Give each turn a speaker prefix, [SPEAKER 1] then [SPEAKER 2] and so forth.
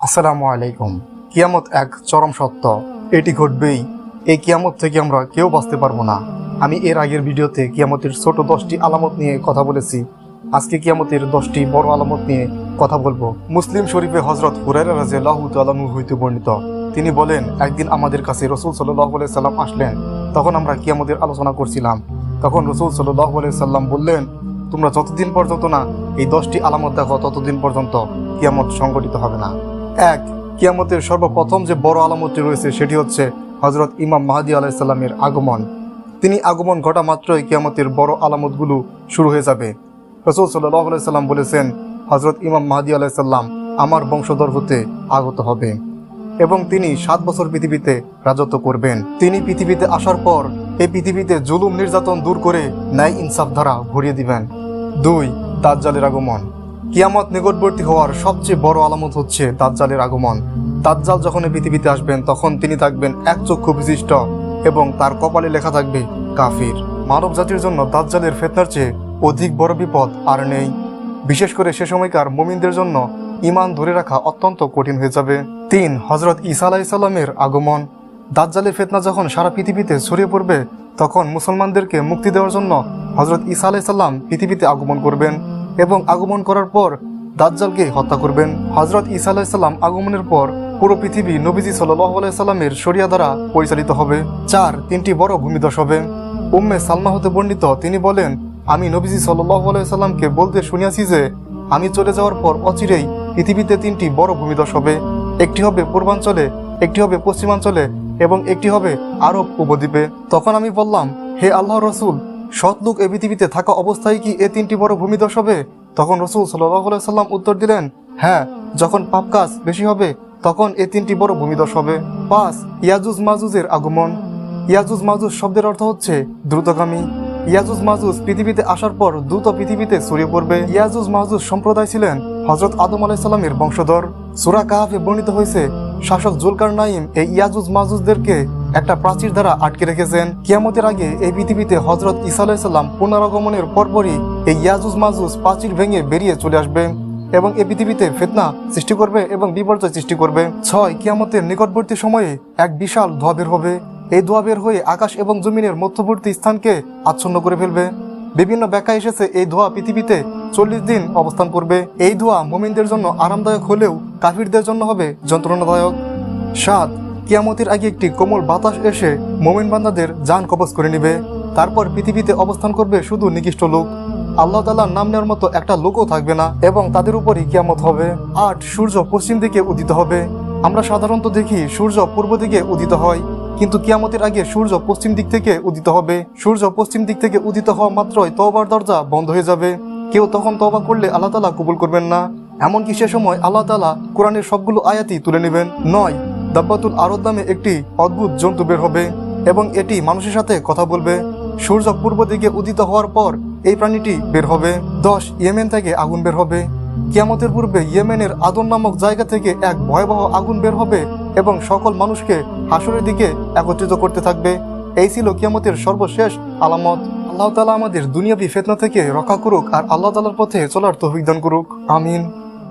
[SPEAKER 1] আসসালামু আলাইকুম। কিয়ামত এক চরম সত্য। এটি ঘটবেই। এই কিয়ামত থেকে আমরা কেউ বাঁচতে পারব না। আমি এর আগের ভিডিওতে কিয়ামতের ছোট দশটি আলামত নিয়ে কথা বলেছি। আজকে কিয়ামতের দশটি বড় আলামত নিয়ে কথা বলব। মুসলিম শরীফে হজরত হুরাইরা রাজিয়াল্লাহু তাআলাহু হইতে বর্ণিত। তিনি বলেন, একদিন আমাদের কাছে রসুল সাল্লাহ সাল্লাম আসলেন। তখন আমরা কিয়ামতের আলোচনা করছিলাম। তখন রসুল সাল্লাহ সাল্লাম বললেন, তোমরা যতদিন পর্যন্ত না এই দশটি আলামত দেখো, ততদিন পর্যন্ত কিয়ামত সংগঠিত হবে না। এক, কিয়ামতের সর্বপ্রথম যে বড় আলামতটি রয়েছে সেটি হচ্ছে হজরত ইমাম মাহাদি আলাইসাল্লামের আগমন। তিনি আগমন ঘটা মাত্রই কিয়ামতের বড় আলামতগুলো শুরু হয়ে যাবে। রসুল সাল্লাহ সাল্লাম বলেছেন হজরত ইমাম মাহাদি আলাইসাল্লাম আমার বংশধর হতে আগত হবে এবং তিনি সাত বছর পৃথিবীতে রাজত্ব করবেন। তিনি পৃথিবীতে আসার পর এই পৃথিবীতে জুলুম, নির্যাতন দূর করে ন্যায় ইনসাফ ধারা ভরিয়ে দিবেন। দুই, দাজ্জালের আগমন। কিয়ামত নিকটবর্তী হওয়ার সবচেয়ে বড় আলামত হচ্ছে দাজ্জালের আগমন। দাজ্জাল যখন পৃথিবীতে আসবেন, তখন তিনি থাকবেন এক চক্ষু বিশিষ্ট এবং তার কপালে লেখা থাকবে কাফির। মানব জাতির জন্য দাজ্জালের ফেতনার চেয়ে অধিক বড় বিপদ আর নেই। বিশেষ করে সে সময়কার মুমিনদের জন্য ইমান ধরে রাখা অত্যন্ত কঠিন হয়ে যাবে। তিন হজরত ঈসা আলাইসাল্লামের আগমন। দাজ্জালের ফেতনা যখন সারা পৃথিবীতে ছড়িয়ে পড়বে, তখন মুসলমানদেরকে মুক্তি দেওয়ার জন্য হজরত ঈসা আলাইসাল্লাম পৃথিবীতে আগমন করবেন। এবং আগমন করার পর দাজ্জালকে হত্যা করবেন। হজরত ঈসা আলাইসাল্লাম আগমনের পর পুরো পৃথিবী নবীজি সাল্লাহ আলাইসাল্লামের শরিয়া দ্বারা পরিচালিত হবে। চার, তিনটি বড় ভূমিদশ হবে। উম্মে সালমা হতে বর্ণিত, তিনি বলেন, আমি নবীজি সাল্লাহ আলাইসাল্লামকে বলতে শুনিয়াছি যে, আমি চলে যাওয়ার পর অচিরেই পৃথিবীতে তিনটি বড় ভূমিদশ হবে। একটি হবে পূর্বাঞ্চলে, একটি হবে পশ্চিমাঞ্চলে এবং একটি হবে আরব উপদ্বীপে। তখন আমি বললাম, হে আল্লাহ রসুল সৎ লোক এ পৃথিবীতে থাকা অবস্থায় কি এ তিনটি বড় ভূমিদশ হবে? তখন রসুল সাল্লাম উত্তর দিলেন হ্যাঁ যখন পাপ কাজ বেশি হবে, তখন এ তিনটি বড় ভূমিদশ হবে। পাঁচ, ইয়াজুজ মাজুজের আগমন। ইয়াজুজ মাজুজ শব্দের অর্থ হচ্ছে দ্রুতগামী। ইয়াজুজ মাজুজ পৃথিবীতে আসার পর দ্রুত পৃথিবীতে ছড়িয়ে পড়বে। ইয়াজুজ মাজুজ সম্প্রদায় ছিলেন হজরত আদম আলাইসাল্লামের বংশধর। সুরা কাহাফে বর্ণিত হয়েছে শাসক জুলকার নাইম এই ইয়াজুজ মাজুজদেরকে একটা প্রাচীর দ্বারা আটকে রেখেছেন। কিয়ামতের আগে এই পৃথিবীতে হজরত ইসা আলাইসাল্লাম পুনরাগমনের পরপরই এই ইয়াজুজ মাজুজ প্রাচীর ভেঙে বেরিয়ে চলে আসবে এবং এই পৃথিবীতে ফেতনা সৃষ্টি করবে এবং বিপর্যয় সৃষ্টি করবে। ছয়, কিয়ামতের নিকটবর্তী সময়ে এক বিশাল ধোয়া বের হবে। এই ধোয়া বের হয়ে আকাশ এবং জমিনের মধ্যবর্তী স্থানকে আচ্ছন্ন করে ফেলবে। বিভিন্ন ব্যাখ্যা এসেছে, এই ধোয়া পৃথিবীতে চল্লিশ দিন অবস্থান করবে। এই ধোয়া মোমিনদের জন্য আরামদায়ক হলেও কাফিরদের জন্য হবে যন্ত্রণাদায়ক। সাত, কিয়ামতের আগে একটি কোমল বাতাস এসে মোমিন বান্দাদের যান কবজ করে নেবে। তারপর পৃথিবীতে অবস্থান করবে শুধু নিকৃষ্ট লোক। আল্লাহ তাল্লাহ নাম নেওয়ার মতো একটা লোকও থাকবে না এবং তাদের উপরই কিয়ামত হবে। আট, সূর্য পশ্চিম দিকে উদিত হবে। আমরা সাধারণত দেখি সূর্য পূর্ব দিকে উদিত হয়। কিন্তু কিয়ামতের আগে সূর্য পশ্চিম দিক থেকে উদিত হবে। সূর্য পশ্চিম দিক থেকে উদিত হওয়া মাত্রই তওবার দরজা বন্ধ হয়ে যাবে। কেউ তখন তওবা করলে আল্লাহ তালা কবুল করবেন না। এমনকি সে সময় আল্লাহ তালা কোরআনের সবগুলো আয়াতই তুলে নেবেন। নয়, দাব্বাতুল আরদ নামে একটি অদ্ভুত জন্তু বের হবে এবং এটি মানুষের সাথে কথা বলবে। সূর্য পূর্ব দিকে উদিত হওয়ার পর এই প্রাণীটি বের হবে। দশ, ইয়েমেন থেকে আগুন বের হবে। কিয়ামতের পূর্বে ইয়েমেনের আদন নামক জায়গা থেকে এক ভয়াবহ আগুন বের হবে এবং সকল মানুষকে হাসরের দিকে একত্রিত করতে থাকবে। এই ছিল কিয়ামতের সর্বশেষ আলামত। আল্লাহ তালা আমাদের দুনিয়াবি ফেতনা থেকে রক্ষা করুক আর আল্লাহ তালার পথে চলার তৌফিক দান করুক। আমিন।